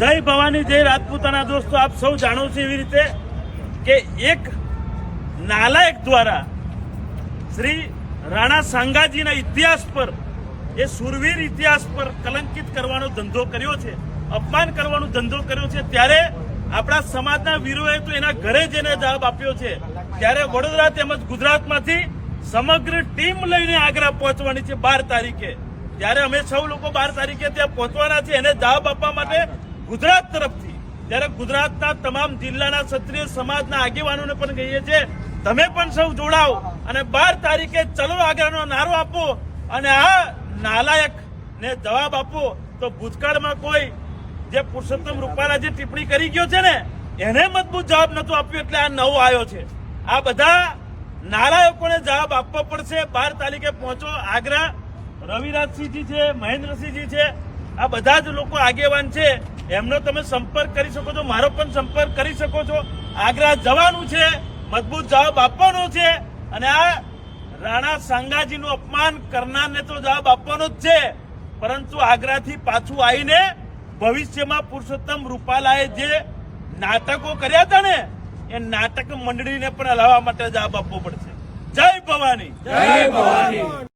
જય ભવાની, જય રાજપૂતાના દોસ્તો, આપ સૌ જાણો છો એવી રીતે કે એક નાલાયક દ્વારા શ્રી રાણા સાંગાજીના ઇતિહાસ પર, એ સુરવીર ઇતિહાસ પર કલંકિત કરવાનો ધંધો કર્યો છે, અપમાન કરવાનો ધંધો કર્યો છે. ત્યારે આપણા સમાજના વીરોએ તો એના ઘરે જઈને જવાબ આપ્યો છે. ત્યારે વડોદરા તેમજ ગુજરાતમાંથી સમગ્ર ટીમ લઈને આગ્રા પહોંચવાની છે બાર તારીખે. ત્યારે અમે સૌ લોકો બાર તારીખે ત્યાં પહોંચવાના છે. એને જવાબ આપવા માટે ગુજરાત તરફથી ત્યારે ગુજરાતના તમામ જિલ્લાના ક્ષત્રિય સમાજના આગેવાનોને પણ કહીએ છીએ, તમે પણ સૌ જોડાઓ અને બાર તારીખે ચલો આગળનો નારો આપો અને આ નાલાયક ને જવાબ આપો. તો ભૂતકાળમાં કોઈ જે પુરુષોત્તમ રૂપાલા જે ટિપ્પણી કરી ગયો છે ને, એને મજબૂત જવાબ નતો આપ્યો, એટલે આ નવો આવ્યો છે. આ બધા નારાયકોને જવાબ આપવો પડશે. બાર તારીખે પહોંચો આગ્રા. રવિરાજસિંહજી છે, મહેન્દ્રસિંહજી છે. આ બધા જ લોકો આગેવાન છે. એમનો તમે સંપર્ક કરી શકો છો, મારો પણ સંપર્ક કરી શકો છો. આગ્રા જવાનું છે, મજબૂત જવાબ આપવાનો છે, અને આ રાણા સાંગાજીનું અપમાન કરનારને તો જવાબ આપવાનો જ છે. પરંતુ આગ્રાથી પાછું આવીને ભવિષ્યમાં પુરુષોત્તમ રૂપાલાએ જે નાટકો કર્યા હતા ને, એ નાટક મંડળીને પણ હલાવવા માટે જવાબ આપવો પડશે. જય ભવાની. જય ભવાની.